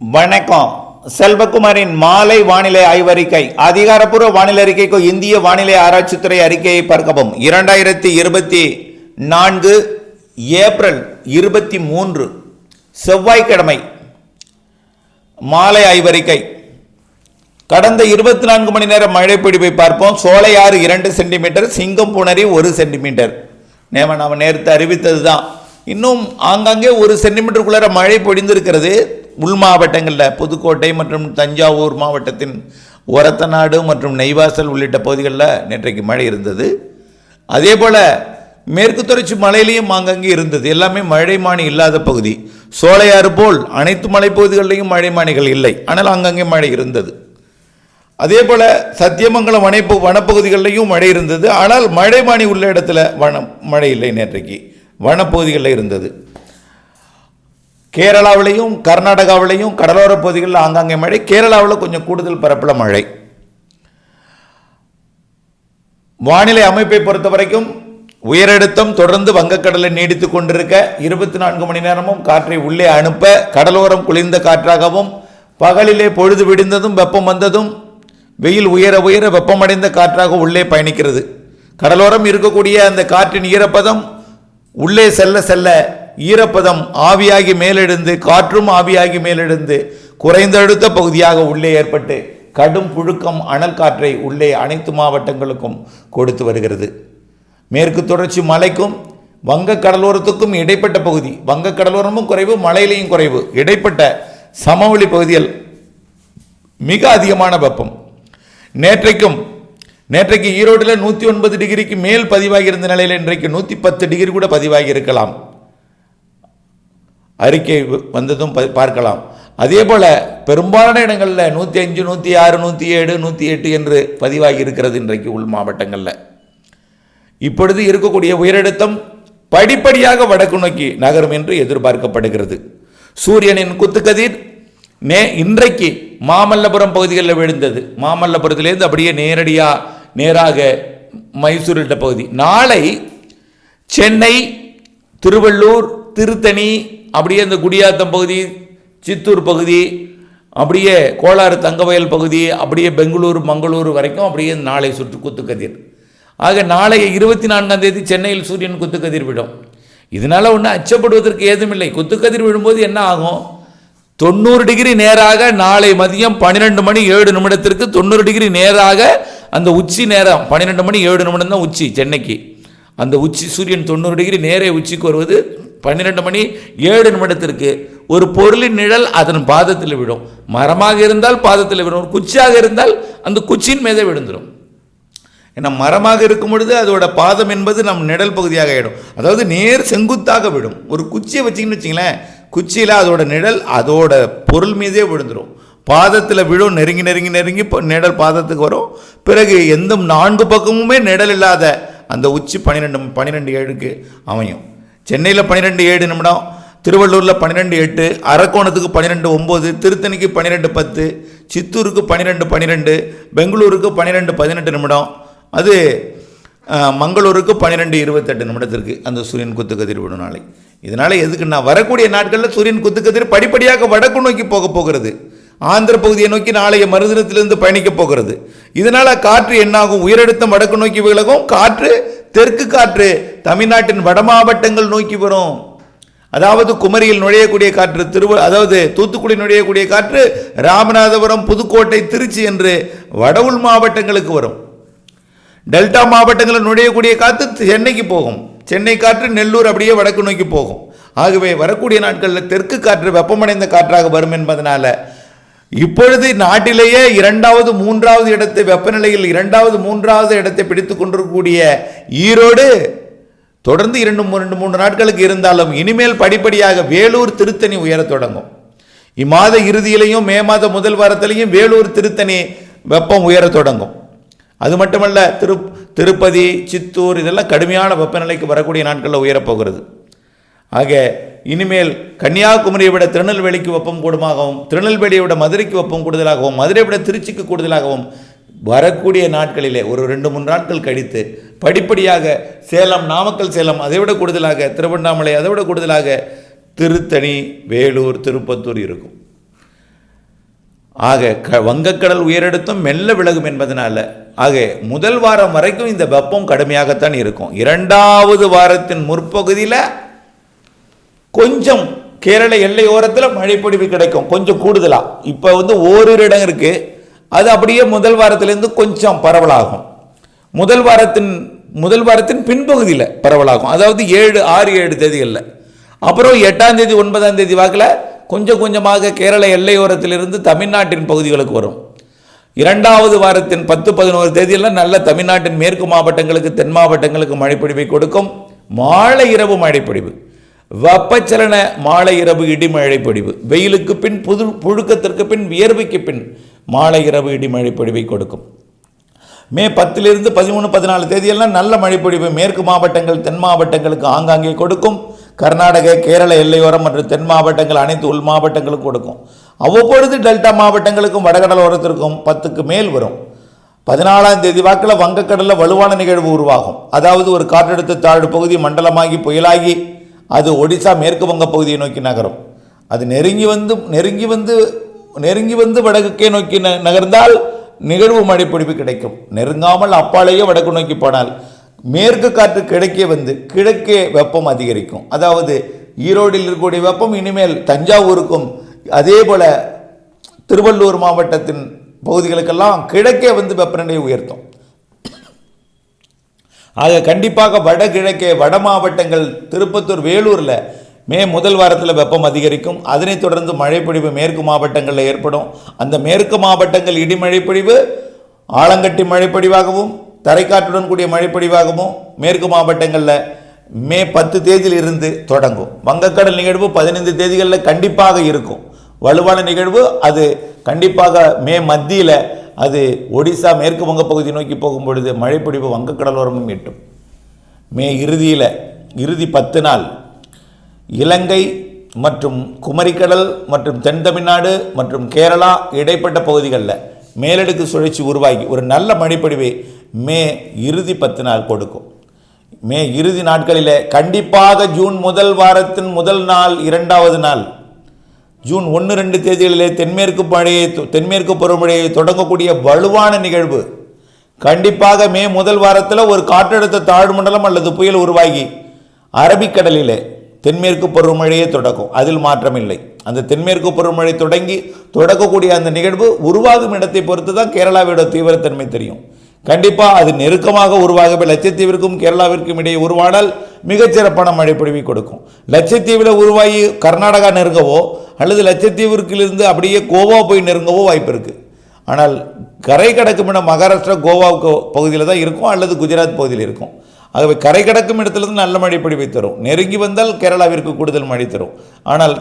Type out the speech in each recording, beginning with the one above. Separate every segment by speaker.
Speaker 1: வணக்கம். செல்வகுமாரின் மாலை வானிலை ஆய்வறிக்கை. அதிகாரப்பூர்வ வானிலை அறிக்கைக்கு இந்திய வானிலை ஆராய்ச்சித்துறை அறிக்கையை பார்க்கவும். இரண்டாயிரத்தி இருபத்தி நான்கு ஏப்ரல் இருபத்தி மூன்று செவ்வாய்க்கிழமை. மாலை ஆய்வறிக்கை. கடந்த இருபத்தி நான்கு மணி நேர மழை பிடிப்பை பார்ப்போம். சோலையாறு இரண்டு சென்டிமீட்டர் சிங்கம் புணரி ஒரு சென்டிமீட்டர். நேம நாம் நேரத்தை அறிவித்தது தான் இன்னும் ஆங்காங்கே ஒரு சென்டிமீட்டருக்குள்ளார மழை பொழிந்திருக்கிறது. உள் மாவட்டங்களில் புதுக்கோட்டை மற்றும் தஞ்சாவூர் மாவட்டத்தின் ஒரத்தநாடு மற்றும் நெய்வாசல் உள்ளிட்ட பகுதிகளில் நேற்றைக்கு மழை இருந்தது. அதே போல் மேற்கு தொடர்ச்சி மலையிலையும் ஆங்கங்கே இருந்தது. எல்லாமே மழைமானி இல்லாத பகுதி. சோலையாறு போல் அனைத்து மலைப்பகுதிகளிலையும் மழைமானிகள் இல்லை. ஆனால் அங்கங்கே மழை இருந்தது. அதே போல் சத்தியமங்கலம் வனைப்பு வனப்பகுதிகளிலையும் மழை இருந்தது. ஆனால் மழைமானி உள்ள இடத்துல வன மழை இல்லை நேற்றைக்கு. வனப்பகுதிகளில் இருந்தது. கேரளாவிலையும் கர்நாடகாவிலையும் கடலோர பகுதிகளில் ஆங்காங்கே மழை கேரளாவில் கொஞ்சம் கூடுதல் பரப்பில் மழை. வானிலை அமைப்பை பொறுத்த வரைக்கும் உயரழுத்தம் தொடர்ந்து வங்கக்கடலை நீடித்து கொண்டிருக்க இருபத்தி நான்கு மணி நேரமும் காற்றை உள்ளே அனுப்ப கடலோரம் குளிர்ந்த காற்றாகவும் பகலிலே பொழுது விடிந்ததும் வெப்பம் வந்ததும் வெயில் உயர உயர வெப்பமடைந்த காற்றாக உள்ளே பயணிக்கிறது. கடலோரம் இருக்கக்கூடிய அந்த காற்றின் ஈரப்பதம் உள்ளே செல்ல செல்ல ஈரப்பதம் ஆவியாகி மேலெழுந்து காற்றும் ஆவியாகி மேலெழுந்து குறைந்தழுத்த பகுதியாக உள்ளே ஏற்பட்டு கடும் புழுக்கம் அனல் காற்றை உள்ளே அனைத்து மாவட்டங்களுக்கும் கொடுத்து வருகிறது. மேற்கு தொடர்ச்சி மலைக்கும் வங்க கடலோரத்துக்கும் இடைப்பட்ட பகுதி வங்க கடலோரமும் குறைவு மலையிலையும் குறைவு இடைப்பட்ட சமவெளி பகுதியில் மிக அதிகமான வெப்பம். நேற்றைக்கும் நேற்றைக்கு ஈரோட்டில் நூற்றி ஒன்பது டிகிரிக்கு மேல் பதிவாகி இருந்த நிலையில் இன்றைக்கு நூற்றி பத்து டிகிரி கூட பதிவாகி இருக்கலாம். அறிக்கை வந்ததும் ப- பார்க்கலாம். அதே போல் பெரும்பாலான இடங்களில் நூற்றி அஞ்சு நூற்றி ஆறு நூற்றி ஏழு நூற்றி எட்டு என்று பதிவாகி இருக்கிறது இன்றைக்கு உள் மாவட்டங்களில். இப்பொழுது இருக்கக்கூடிய உயரழுத்தம் படிப்படியாக வடக்கு நோக்கி நகரும் என்று எதிர்பார்க்கப்படுகிறது. சூரியனின் குத்துக்கதிர் நே இன்றைக்கு மாமல்லபுரம் பகுதிகளில் விழுந்தது. மாமல்லபுரத்திலேருந்து அப்படியே நேரடியாக நேராக மைசூரிட்ட பகுதி. நாளை சென்னை திருவள்ளூர் திருத்தணி அப்படியே இந்த குடியாத்தம் பகுதி சித்தூர் பகுதி அப்படியே கோளாறு தங்கவயல் பகுதி அப்படியே பெங்களூர் மங்களூர் வரைக்கும் அப்படியே நாளை சுற்று குத்துக்கதிர். ஆக நாளைய இருபத்தி நான்காம் தேதி சென்னையில் சூரியன் குத்துக்கதிர் விடும். இதனால ஒன்றும் அச்சப்படுவதற்கு ஏதும் இல்லை குத்துக்கதிர் விழும்போது என்ன ஆகும்? தொண்ணூறு டிகிரி நேராக நாளை மதியம் பன்னிரெண்டு மணி ஏழு நிமிடத்திற்கு தொண்ணூறு டிகிரி நேராக அந்த உச்சி நேரம் பன்னிரெண்டு மணி ஏழு நிமிடம் தான் உச்சி சென்னைக்கு. அந்த உச்சி சூரியன் தொண்ணூறு டிகிரி நேரே உச்சிக்கு வருவது பன்னிரெண்டு மணி ஏழு நிமிடத்திற்கு ஒரு பொருளின் நிழல் அதன் பாதத்தில் விடும் மரமாக இருந்தால் பாதத்தில் விடும் ஒரு குச்சியாக இருந்தால் அந்த குச்சியின் மீதே விழுந்துடும் ஏன்னா மரமாக இருக்கும் பொழுது அதோட பாதம் என்பது நம் நிழல் பகுதியாக ஆகிடும் அதாவது நேர் செங்குத்தாக விடும். ஒரு குச்சியை வச்சிங்கன்னு வச்சிங்களேன் குச்சியில் அதோட நிழல் அதோட பொருள் மீதே விழுந்துடும் பாதத்தில் விழும் நெருங்கி நெருங்கி நெருங்கி இப்போ நிழல் பாதத்துக்கு வரும். பிறகு எந்த நான்கு பக்கமுமே நிழல் இல்லாத அந்த உச்சி பன்னிரெண்டு பன்னிரெண்டு ஏழுக்கு அமையும். சென்னையில் பன்னிரெண்டு ஏழு நிமிடம் திருவள்ளூரில் பன்னிரெண்டு எட்டு அரக்கோணத்துக்கு பன்னிரெண்டு ஒம்பது திருத்தணிக்கு பன்னிரெண்டு பத்து சித்தூருக்கு பன்னிரெண்டு பன்னிரெண்டு பெங்களூருக்கு பன்னிரெண்டு பதினெட்டு நிமிடம். அது மங்களூருக்கு பன்னிரெண்டு இருபத்தெட்டு நிமிடத்திற்கு அந்த சூரியன் குத்துக்கதிர் விடும் நாளை. இதனால் எதுக்கு நான் வரக்கூடிய நாட்களில் சூரியன் குத்துக்கதிர் படிப்படியாக வடக்கு நோக்கி போக போகிறது. ஆந்திர பகுதியை நோக்கி நாளைய மறுதினத்திலிருந்து பயணிக்க போகிறது. இதனால் காற்று என்னாகும்? உயரழுத்தம் வடக்கு நோக்கி விலகும். காற்று தெற்கு காற்று தமிழ்நாட்டின் வட மாவட்டங்கள் நோக்கி வரும். அதாவது குமரியில் நுழையக்கூடிய காற்று திருவ அதாவது தூத்துக்குடி நுழையக்கூடிய காற்று ராமநாதபுரம் புதுக்கோட்டை திருச்சி என்று வட உள் மாவட்டங்களுக்கு வரும். டெல்டா மாவட்டங்களில் நுழையக்கூடிய காற்று சென்னைக்கு போகும். சென்னை காற்று நெல்லூர் அப்படியே வடக்கு நோக்கி போகும். ஆகவே வரக்கூடிய நாட்களில் தெற்கு காற்று வெப்பமடைந்த காற்றாக வரும் என்பதனால இப்பொழுது நாட்டிலேயே இரண்டாவது மூன்றாவது இடத்தை வெப்பநிலையில் இரண்டாவது மூன்றாவது இடத்தை பிடித்து கொண்டிருக்கக்கூடிய ஈரோடு தொடர்ந்து இரண்டு ரெண்டு மூன்று நாட்களுக்கு இருந்தாலும் இனிமேல் படிப்படியாக வேலூர் திருத்தணி உயரத் தொடங்கும். இம்மாத இறுதியிலையும் மே மாத முதல் வாரத்திலையும் வேலூர் திருத்தணி வெப்பம் உயரத் தொடங்கும். அது மட்டுமல்ல திரு திருப்பதி சித்தூர் இதெல்லாம் கடுமையான வெப்பநிலைக்கு வரக்கூடிய நாட்களில் உயரப்போகிறது ஆக இனிமேல் கன்னியாகுமரியை விட திருநெல்வேலிக்கு வெப்பம் கூடுமாகவும் திருநெல்வேலியை விட மதுரைக்கு வெப்பம் கூடுதலாகவும் மதுரை விட திருச்சிக்கு கூடுதலாகவும் வரக்கூடிய நாட்களிலே ஒரு ரெண்டு மூணு நாட்கள் கழித்து படிப்படியாக சேலம் நாமக்கல் சேலம் அதை விட கூடுதலாக திருவண்ணாமலை அதை விட கூடுதலாக திருத்தணி வேலூர் திருப்பத்தூர் இருக்கும். ஆக க வங்கக்கடல் உயரெடுத்தும் மெல்ல விலகும் என்பதனால் ஆக முதல் வாரம் வரைக்கும் இந்த வெப்பம் கடுமையாகத்தான் இருக்கும். இரண்டாவது வாரத்தின் முற்பகுதியில் கொஞ்சம் கேரள எல்லையோரத்தில் மழைப்பொழிவு கிடைக்கும். கொஞ்சம் கூடுதலாக இப்போ வந்து ஓரிரு இடம் இருக்குது அது அப்படியே முதல் வாரத்திலேருந்து கொஞ்சம் பரவலாகும். முதல் வாரத்தின் முதல் வாரத்தின் பின்பகுதியில் பரவலாகும். அதாவது ஏழு ஆறு ஏழு தேதிகளில். அப்புறம் எட்டாம் தேதி ஒன்பதாம் தேதி வாக்கில் கொஞ்சம் கொஞ்சமாக கேரள எல்லையோரத்திலிருந்து தமிழ்நாட்டின் பகுதிகளுக்கு வரும். இரண்டாவது வாரத்தின் பத்து பதினோரு தேதியெல்லாம் நல்ல தமிழ்நாட்டின் மேற்கு மாவட்டங்களுக்கு தென் மாவட்டங்களுக்கு மழைப்பொழிவை கொடுக்கும். மாலை இரவு மழைப்பொழிவு. வெப்பச்சலன மாலை இரவு இடிமழை பொழிவு. வெயிலுக்கு பின் புது புழுக்கத்திற்கு பின் வியர்வைக்கு பின் மாலை இரவு இடிமழை பொழிவை கொடுக்கும். மே பத்திலிருந்து பதிமூணு பதினாலு தேதியெல்லாம் நல்ல மழைப்பொழிவு மேற்கு மாவட்டங்கள் தென் மாவட்டங்களுக்கு ஆங்காங்கே கொடுக்கும். கர்நாடக கேரள எல்லையோரம் மற்றும் தென் மாவட்டங்கள் அனைத்து உள் மாவட்டங்களுக்கும் கொடுக்கும். அவ்வப்பொழுது டெல்டா மாவட்டங்களுக்கும் வடகடலோரத்திற்கும் பத்துக்கு மேல் வரும். பதினாலாம் தேதி வாக்கில் வங்கக்கடலில் வலுவான நிகழ்வு உருவாகும். அதாவது ஒரு காற்றழுத்த தாழ்வு பகுதி மண்டலமாகி புயலாகி அது ஒடிசா மேற்கு வங்க பகுதியை நோக்கி நகரும். அது நெருங்கி வந்து நெருங்கி வந்து நெருங்கி வந்து வடக்குக்கே நோக்கி ந- நகர்ந்தால் நிகழ்வு மழைப்பிடிப்பு கிடைக்கும். நெருங்காமல் அப்பாலேயே வடக்கு நோக்கி போனால் மேற்கு காற்று கிழக்கே வந்து கிழக்கே வெப்பம் அதிகரிக்கும். அதாவது ஈரோடில் இருக்கக்கூடிய வெப்பம் இனிமேல் தஞ்சாவூருக்கும் அதே போல் திருவள்ளூர் மாவட்டத்தின் பகுதிகளுக்கெல்லாம் கிழக்கே வந்து வெப்பநிலையை உயர்த்தும். ஆக கண்டிப்பாக வடகிழக்கே வட மாவட்டங்கள் திருப்பத்தூர் வேலூரில் மே முதல் வாரத்தில் வெப்பம் அதிகரிக்கும். அதனைத் தொடர்ந்து மழைப்பொழிவு மேற்கு மாவட்டங்களில் ஏற்படும். அந்த மேற்கு மாவட்டங்கள் இடி மழைப்பொழிவு ஆலங்கட்டி மழைப்பொழிவாகவும் தரைக்காற்றுடன் கூடிய மழைப்பொழிவாகவும் மேற்கு மாவட்டங்களில் மே பத்து தேதியில் இருந்து தொடங்கும். வங்கக்கடல் நிகழ்வு பதினைந்து தேதிகளில் கண்டிப்பாக இருக்கும். வலுவான நிகழ்வு அது கண்டிப்பாக மே மத்தியில் அது ஒடிசா மேற்கு வங்க பகுதி நோக்கி போகும் பொழுது மழைப்பொழிவு வங்கக்கடலோரமும் எட்டும் மே இறுதியில் இறுதி பத்து நாள் இலங்கை மற்றும் குமரிக்கடல் மற்றும் தென் தமிழ்நாடு மற்றும் கேரளா இடைப்பட்ட பகுதிகளில் மேலடுக்கு சுழற்சி உருவாகி ஒரு நல்ல மழைப்பொழிவை மே இறுதி பத்து நாள் கொடுக்கும். மே இறுதி நாட்களில் கண்டிப்பாக ஜூன் முதல் வாரத்தின் முதல் நாள் இரண்டாவது நாள். ஜூன் ஒன்று ரெண்டு தேதிகளிலே தென்மேற்கு மழையை தென்மேற்கு பருவமழையை தொடங்கக்கூடிய வலுவான நிகழ்வு. கண்டிப்பாக மே முதல் வாரத்தில் ஒரு காற்றழுத்த தாழ்வு மண்டலம் அல்லது புயல் உருவாகி அரபிக்கடலிலே தென்மேற்கு பருவமழையே தொடக்கும். அதில் மாற்றமில்லை. அந்த தென்மேற்கு பருவமழை தொடங்கி தொடக்கக்கூடிய அந்த நிகழ்வு உருவாகும் இடத்தை பொறுத்து தான் கேரளாவோட தீவிரத்தன்மை தெரியும். கண்டிப்பாக அது நெருக்கமாக உருவாகவே லட்சத்தீவிற்கும் கேரளாவிற்கும் இடையே உருவானால் மிகச்சிறப்பான மழை பொழிவை கொடுக்கும். லட்சத்தீவில் உருவாகி கர்நாடகா நெருங்கவோ அல்லது லட்சத்தீவிற்கிலிருந்து அப்படியே கோவா போய் நெருங்கவோ வாய்ப்பு இருக்குது ஆனால் கரை கடக்கும் இடம் மகாராஷ்டிரா கோவாவுக்கு பகுதியில் தான் இருக்கும் அல்லது குஜராத் பகுதியில் இருக்கும். ஆகவே கரை கடக்கும் இடத்துலேருந்து நல்ல மழை பொழிவை தரும். நெருங்கி வந்தால் கேரளாவிற்கு கூடுதல் மழை தரும். ஆனால்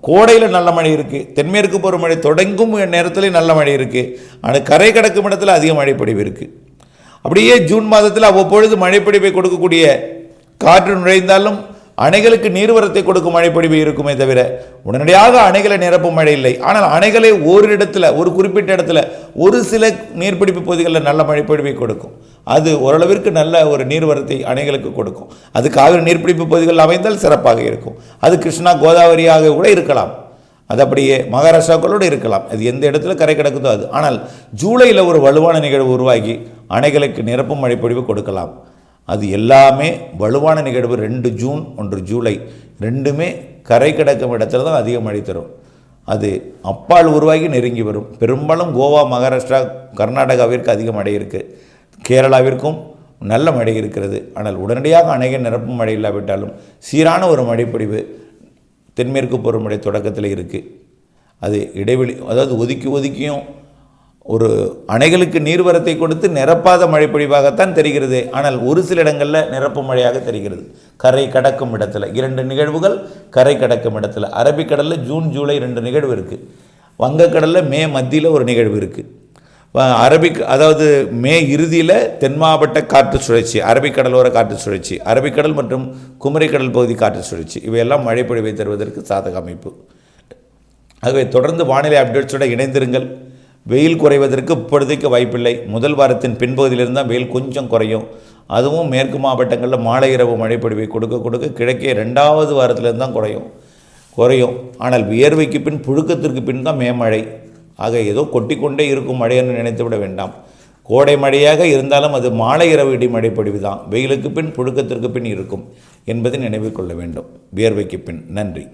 Speaker 1: கோடையில் நல்ல மழை இருக்குது தென்மேற்கு பருவமழை தொடங்கும் நேரத்தில் நல்ல மழை இருக்குது ஆனால் கரை கடக்கும் இடத்துல அதிக மழை இருக்குது அப்படியே ஜூன் மாதத்தில் அவ்வப்பொழுது மழைப்பொழிவை கொடுக்கக்கூடிய காற்று நுழைந்தாலும் அணைகளுக்கு நீர்வரத்தை கொடுக்கும் மழைப்பொழிவு இருக்குமே தவிர உடனடியாக அணைகளை நிரப்பும் மழை இல்லை. ஆனால் அணைகளை ஒரு இடத்துல ஒரு குறிப்பிட்ட இடத்துல ஒரு சில நீர்பிடிப்பு பகுதிகளில் நல்ல மழைப்பொழிவை கொடுக்கும். அது ஓரளவிற்கு நல்ல ஒரு நீர்வரத்தை அணைகளுக்கு கொடுக்கும். அது காவிரி நீர்பிடிப்பு பகுதிகள் அமைந்தால் சிறப்பாக இருக்கும். அது கிருஷ்ணா கோதாவரியாக கூட இருக்கலாம். அது அப்படியே மகாராஷ்டிராக்களோடு இருக்கலாம். அது எந்த இடத்துல கரை கிடக்குதோ அது. ஆனால் ஜூலையில் ஒரு வலுவான நிகழ்வு உருவாகி அணைகளுக்கு நிரப்பும் மழைப்பொழிவு கொடுக்கலாம். அது எல்லாமே வலுவான நிகழ்வு ரெண்டு ஜூன் ஒன்று ஜூலை. ரெண்டுமே கரை கிடக்கும் இடத்துல தான் அதிக மழை தரும். அது அப்பால் உருவாகி நெருங்கி வரும். பெரும்பாலும் கோவா மகாராஷ்டிரா கர்நாடகாவிற்கு அதிக மழை இருக்குது கேரளாவிற்கும் நல்ல மழை இருக்கிறது. ஆனால் உடனடியாக அநேக நிரப்பும் மழை இல்லாவிட்டாலும் சீரான ஒரு மழைப்பொழிவு தென்மேற்கு பருவமழை தொடக்கத்தில் இருக்குது அது இடைவெளி அதாவது ஒதுக்கி ஒதுக்கியும் ஒரு அணைகளுக்கு நீர்வரத்தை கொடுத்து நிரப்பாத மழைப்பொழிவாகத்தான் தெரிகிறது. ஆனால் ஒரு சில இடங்களில் நிரப்பு மழையாக தெரிகிறது. கரை கடக்கும் இடத்துல. இரண்டு நிகழ்வுகள் கரை கடக்கும் இடத்துல. அரபிக்கடலில் ஜூன் ஜூலை ரெண்டு நிகழ்வு இருக்குது வங்கக்கடலில் மே மத்தியில் ஒரு நிகழ்வு இருக்குது அரபிக் அதாவது மே இறுதியில் தென் மாவட்ட காற்று சுழற்சி அரபிக்கடலோர காற்று சுழற்சி அரபிக்கடல் மற்றும் குமரிக்கடல் பகுதி காற்று சுழற்சி. இவையெல்லாம் மழைப்பொழிவை தருவதற்கு சாதக அமைப்பு. ஆகவே தொடர்ந்து வானிலை அப்டேட்ஸோட இணைந்திருங்கள். வெயில் குறைவதற்கு இப்பொழுதைக்கு வாய்ப்பில்லை. முதல் வாரத்தின் பின்பகுதியிலிருந்து தான் வெயில் கொஞ்சம் குறையும். அதுவும் மேற்கு மாவட்டங்களில் மாலை இரவு மழைப்பொழிவை கொடுக்க கொடுக்க கிழக்கே ரெண்டாவது வாரத்திலிருந்து தான் குறையும். குறையும். ஆனால் வியர்வைக்கு பின் புழுக்கத்திற்கு பின் தான் மேமழை ஆக ஏதோ கொட்டிக்கொண்டே இருக்கும் மழை என்று நினைத்து விட வேண்டாம். கோடை மழையாக இருந்தாலும் அது மாலை இரவு இடி மழைப்பொழிவு தான் வெயிலுக்கு பின் புழுக்கத்திற்கு பின் இருக்கும் என்பதை நினைவில் கொள்ள வேண்டும். வியர்வைக்கு பின். நன்றி.